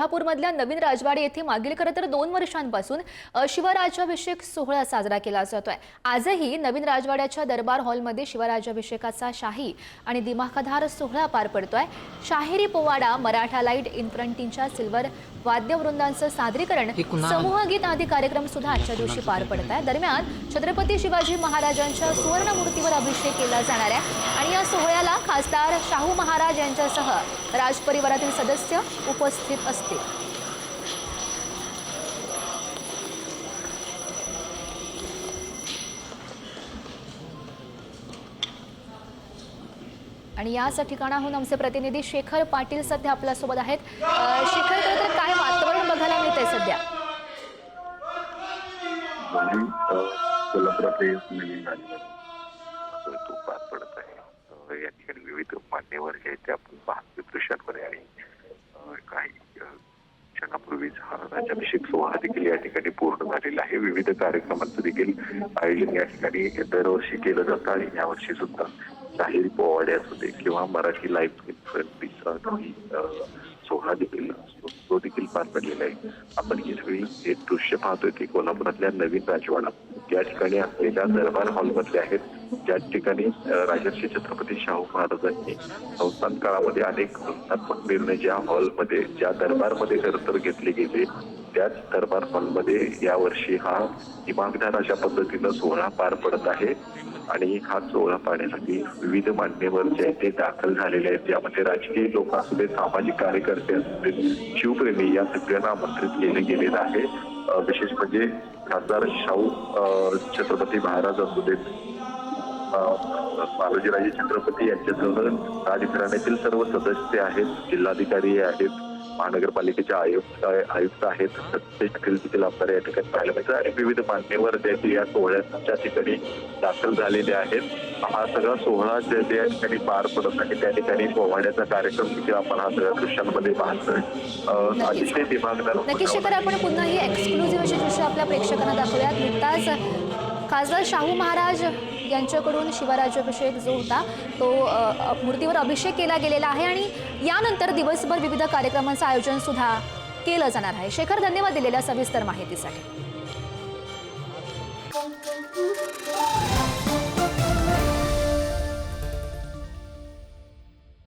कोल्हापूरमधल्या नवीन राजवाडी येथे मागील खरं तर दोन वर्षांपासून शिवराज्याभिषेक सोहळा साजरा केला जातोय. आजही नवीन राजवाड्याच्या दरबार हॉलमध्ये शिवराज्याभिषेकाचा शाही आणि दिमाखदार सोहळा पार पडतोय. शाहिरी पोवाडा मराठा लाइट इन्फ्रंटींच्या सिल्वर वाद्यवृंदांचं सादरीकरण हे कुणा- समूहगीत आदी कार्यक्रम सुद्धा आजच्या दिवशी पार पडत आहे दरम्यान छत्रपती शिवाजी महाराजांच्या सुवर्णमूर्तीवर अभिषेक केला जाणार आहे. आणि या सोहळ्याला खासदार शाहू महाराज यांच्यासह राजपरिवारातील सदस्य उपस्थित असतील. आणि याच ठिकाणाहून आमचे प्रतिनिधी शेखर पाटील सध्या आपल्यासोबत आहेत. शेखर खरं तर काय वातावरण बघायला मिळतंय सध्या? कोल्हापुरातले नवीन या ठिकाणी विविध मान्यवर जे आहेत ते आपण पाहतो. दृश्यांमध्ये आणि काही क्षणापूर्वीच हा राज्याभिषेक सोहळा देखील या ठिकाणी पूर्ण झालेला आहे. विविध कार्यक्रमांचं देखील आयोजन या ठिकाणी दरवर्षी केलं जातं आणि यावर्षी सुद्धा जाहीर पोवाडे असू दे किंवा मराठी लाईव्ह काही सोहळा देखील तो देखील पार पडलेला आहे. आपण ही सगळी एक दृश्य पाहतोय ते कोल्हापुरातल्या नवीन राजवाडा. या ठिकाणी असलेल्या दरबार हॉलमधले आहेत ज्या ठिकाणी राजर्षी छत्रपती शाहू महाराजांनी संस्थान काळामध्ये अनेक संस्थात्मक निर्णय ज्या हॉलमध्ये ज्या दरबारमध्ये खरं तर घेतले गेले त्याच दरबार हॉलमध्ये यावर्षी हा दिमागदार अशा पद्धतीनं सोहळा पार पडत आहे. आणि हा सोहळा पाहण्यासाठी विविध मान्यवर जे आहेत ते दाखल झालेले आहेत. त्यामध्ये राजकीय लोक असू दे सामाजिक कार्यकर्ते शिवप्रेमी या सगळ्यांना आमंत्रित केले गेलेलं आहे. विशेष म्हणजे खासदार शाहू छत्रपती महाराज असू देत बालाजीराजे छत्रपती यांच्यासह राजघराण्यातील सर्व सदस्य आहेत जिल्हाधिकारी आहेत. महानगरपालिकेचे आयुक्त आयुक्त आहेत प्रत्येक देखील आपल्याला या ठिकाणी पाहायला मिळतं. आणि विविध मान्यवर जे ते या सोहळ्याच्या ठिकाणी दाखल झालेले आहेत. हा सगळा सोहळा जे या ठिकाणी पार पडत आहे त्या ठिकाणी पोवाड्याचा कार्यक्रम देखील आपण हा सगळ्या दृश्यांमध्ये पाहतोय. अतिशय दिमागदार नक्कीच आपण पुन्हा ही एक्सक्लुझिव्ह अशी दृश्य आपल्या प्रेक्षकांना दाखवूयात. नुकताच खासदार शाहू महाराज यांच्याकडून शिवराज्याभिषेक जो होता तो मूर्तीवर अभिषेक केला गेलेला आहे आणि यानंतर दिवसभर विविध कार्यक्रमांचं आयोजन सुद्धा केलं जाणार आहे. शेखर धन्यवाद दिलेल्या सविस्तर माहितीसाठी.